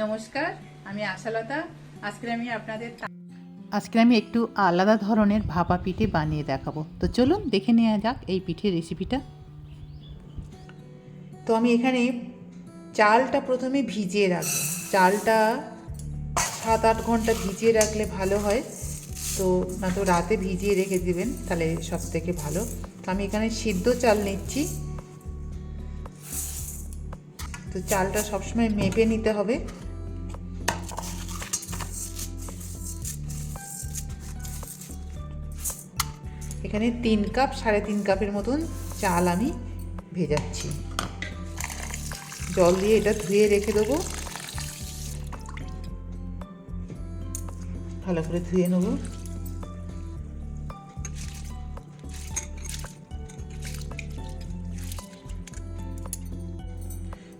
নমস্কার আমি আশালতা। আজকে আমি আপনাদের আজকে আমি একটু আলাদা ধরনের ভাপা পিঠে বানিয়ে দেখাবো। তো চলুন দেখে নেওয়া যাক এই পিঠের রেসিপিটা তো আমি এখানে চালটা প্রথমে ভিজিয়ে রাখব। চালটা সাত আট ঘণ্টা ভিজিয়ে রাখলে ভালো হয়। তো না তো রাতে ভিজিয়ে রেখে দেবেন তাহলে সব থেকে ভালো। তো আমি এখানে সিদ্ধ চাল নিচ্ছি। তো চালটা সবসময় মেপে নিতে হবে। এখানে তিন কাপ, সাড়ে তিন কাপের মতন চাল আমি ভেজাচ্ছি। জল দিয়ে এটা ধুয়ে রেখে দেবো। ভালো করে ধুয়ে নেব।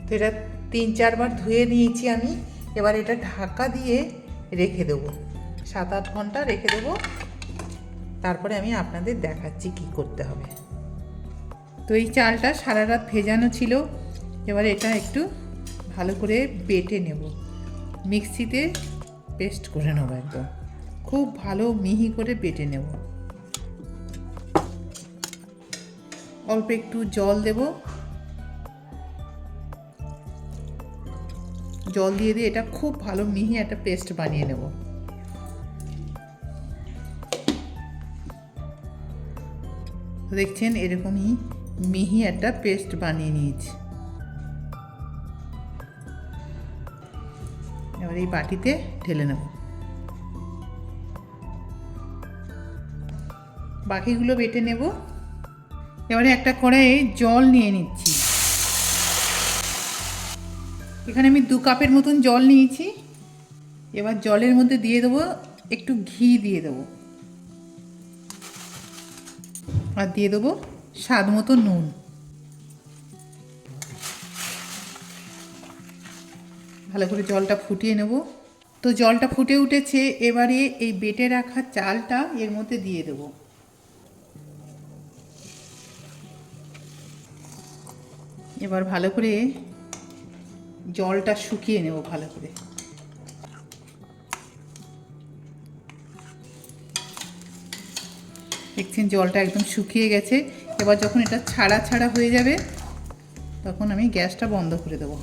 তো এটা তিন, চারবার ধুয়ে নিয়েছি আমি। এবার এটা ঢাকা দিয়ে রেখে দেবো। সাত, আট ঘণ্টা রেখে দেবো। তারপরে আমি আপনাদের দেখাচ্ছি কি করতে হবে। তো এই চালটা সারা রাত ভেজানো ছিল, এবার এটা একটু ভালো করে বেটে নেব। মিক্সিতে পেস্ট করে নেব একদম। খুব ভালো মিহি করে বেটে নেব। অল্প একটু জল দেব। জল দিয়ে দিয়ে এটা খুব ভালো মিহি একটা পেস্ট বানিয়ে নেব। দেখছেন এরকমই মিহি একটা পেস্ট বানিয়ে নিয়েছি। এবার এই বাটিতে ঢেলে নেব। বাকিগুলো বেটে নেব। এবারে একটা কড়াইয়ে জল নিয়ে নিচ্ছি। এখানে আমি দু কাপের মতন জল নিয়েছি। এবার জলের মধ্যে দিয়ে দেবো একটু ঘি দিয়ে দেবো। আর দিয়ে দেবো স্বাদ মতো নুন। ভালো করে জলটা ফুটিয়ে নেব। তো জলটা ফুটে উঠেছে, এবারে এই বেটে রাখা চালটা এর মধ্যে দিয়ে দেব। এবার ভালো করে জলটা শুকিয়ে নেব ভালো করে। দেখছেন জলটা একদম শুকিয়ে গেছে। এবার যখন এটা ছাড়া ছাড়া হয়ে যাবে, তখন আমি গ্যাসটা বন্ধ করে দেবো।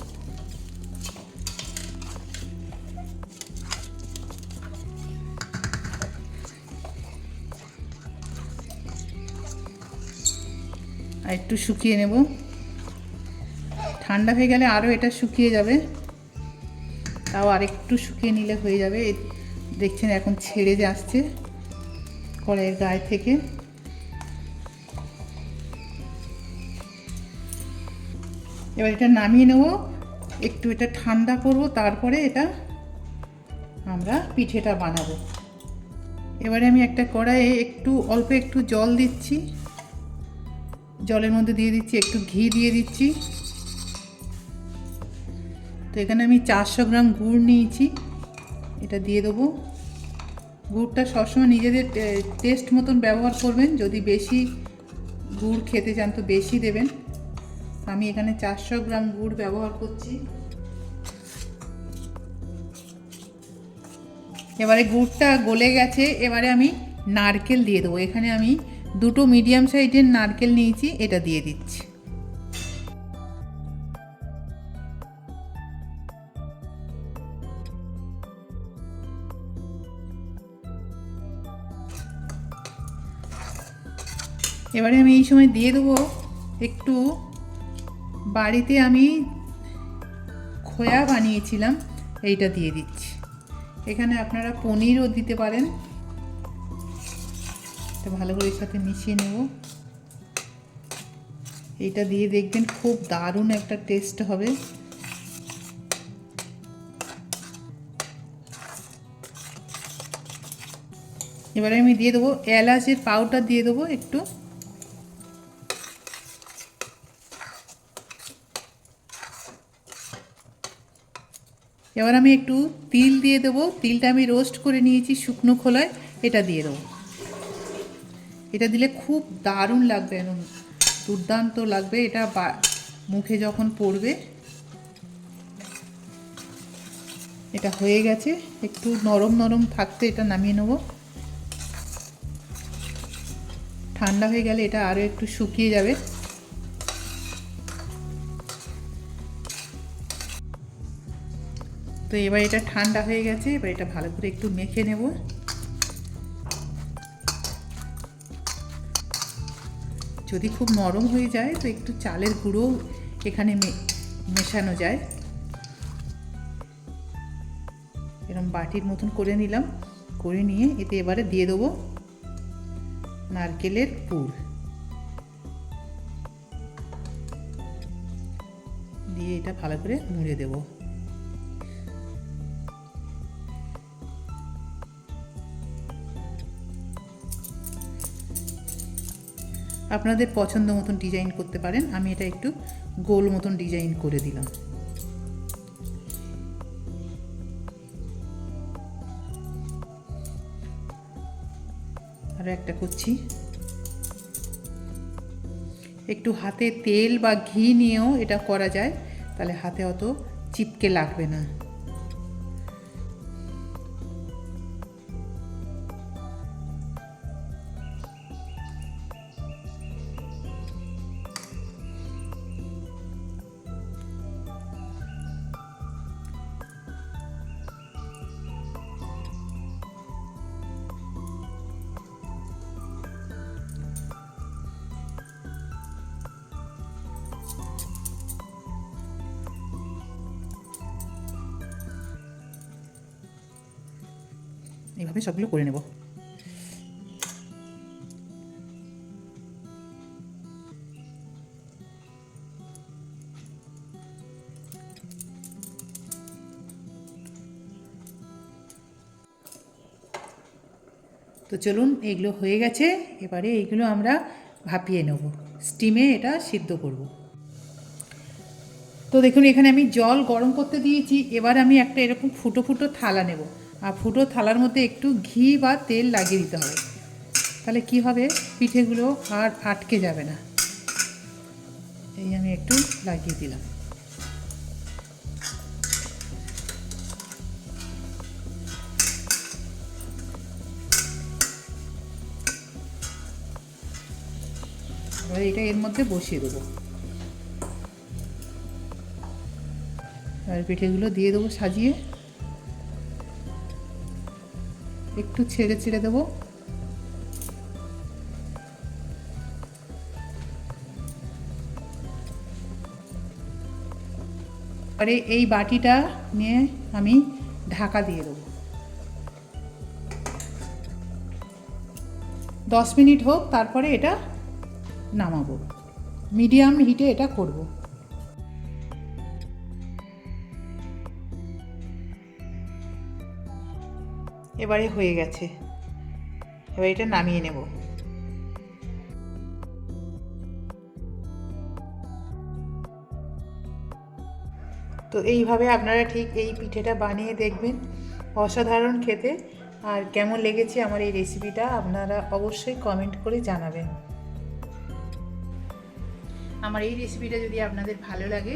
আর একটু শুকিয়ে নেব। ঠান্ডা হয়ে গেলে আরও এটা শুকিয়ে যাবে। তাও আরেকটু শুকিয়ে নিলে হয়ে যাবে। দেখছেন এখন ছেড়ে যে আসছে। কড়াইয়ের গায়ে থেকে। এবার এটা নামিয়ে নেব। একটু এটা ঠান্ডা করব, তারপরে এটা আমরা পিঠেটা বানাবো। এবারে আমি একটা কড়াইয়ে একটু, অল্প একটু জল দিচ্ছি। জলের মধ্যে দিয়ে দিচ্ছি, একটু ঘি দিয়ে দিচ্ছি। তো এখানে আমি চারশো গ্রাম গুড় নিয়েছি। এটা দিয়ে দেবো। গুড়টা সবসময় নিজেদের টেস্ট মতন ব্যবহার করবেন। যদি বেশি গুড় খেতে চান তো বেশি দেবেন। আমি এখানে চারশো গ্রাম গুড় ব্যবহার করছি। এবারে গুড়টা গলে গেছে, এবারে আমি নারকেল দিয়ে দেবো। এখানে আমি দুটো মিডিয়াম সাইজের নারকেল নিয়েছি, এটা দিয়ে দিচ্ছি। এবারে আমি এই সময় দিয়ে দেবো একটু। বাড়িতে আমি খোয়া বানিয়েছিলাম, এইটা দিয়ে দিচ্ছি। এখানে আপনারা পনিরও দিতে পারেন। এটা ভালো করে এর সাথে মিশিয়ে নেব। এইটা দিয়ে দেখবেন খুব দারুণ একটা টেস্ট হবে। এবারে আমি দিয়ে দেবো এলাচের পাউডার দিয়ে দেবো একটু। এবার আমি একটু তিল দিয়ে দেবো। তিলটা আমি রোস্ট করে নিয়েছি শুকনো খোলায়। এটা দিয়ে দেবো। এটা দিলে খুব দারুণ লাগবে দুর্দান্ত লাগবে। এটা মুখে যখন পড়বে, এটা হয়ে গেছে। একটু নরম নরম থাকতে এটা নামিয়ে নেব। ঠান্ডা হয়ে গেলে এটা আরও একটু শুকিয়ে যাবে। তো এবার এটা ঠান্ডা হয়ে গেছে, এবার এটা ভালো করে একটু মেখে নেব। যদি খুব নরম হয়ে যায়, তো একটু চালের গুঁড়ো এখানে মেশানো যায়। এরকম বাটির মতন করে নিলাম, করে নিয়ে এতে এবারে দিয়ে দেবো নারকেলের পুর। দিয়ে এটা ভালো করে মুড়ে দেবো। আপনাদের পছন্দ মতন ডিজাইন করতে পারেন। আমি এটা একটু গোল মতন ডিজাইন করে দিলাম। আরও একটা করছি। একটু হাতে তেল বা ঘি নিয়েও এটা করা যায়, তাহলে হাতে অত চিপকে লাগবে না। এইভাবে সবগুলো করে নেব। তো চলুন এগুলো হয়ে গেছে। এবারে এইগুলো আমরা ভাপিয়ে নেব। স্টিমে এটা সিদ্ধ করব। তো দেখুন, এখানে আমি জল গরম করতে দিয়েছি। এবার আমি একটা এরকম ফুটো ফুটো থালা নেব। আর ফুটো থালার মধ্যে একটু ঘি বা তেল লাগিয়ে দিতে হবে। তাহলে কি হবে? পিঠেগুলো আর আটকে যাবে না। এই আমি একটু লাগিয়ে দিলাম। এবার এটা এর মধ্যে বসিয়ে দেবো। আর পিঠেগুলো দিয়ে দেবো সাজিয়ে। একটু ছেড়ে ছেড়ে দেবো। এবারে এই বাটিটা নিয়ে আমি ঢাকা দিয়ে দেবো। দশ মিনিট হোক, তারপরে এটা নামাবো। মিডিয়াম হিটে এটা করব। এবারে হয়ে গেছে। এবার এটা নামিয়ে নেব। তো এইভাবে আপনারা ঠিক এই পিঠেটা বানিয়ে দেখবেন অসাধারণ খেতে। আর কেমন লেগেছে আমার এই রেসিপিটা আপনারা অবশ্যই কমেন্ট করে জানাবেন। আমার এই রেসিপিটা যদি আপনাদের ভালো লাগে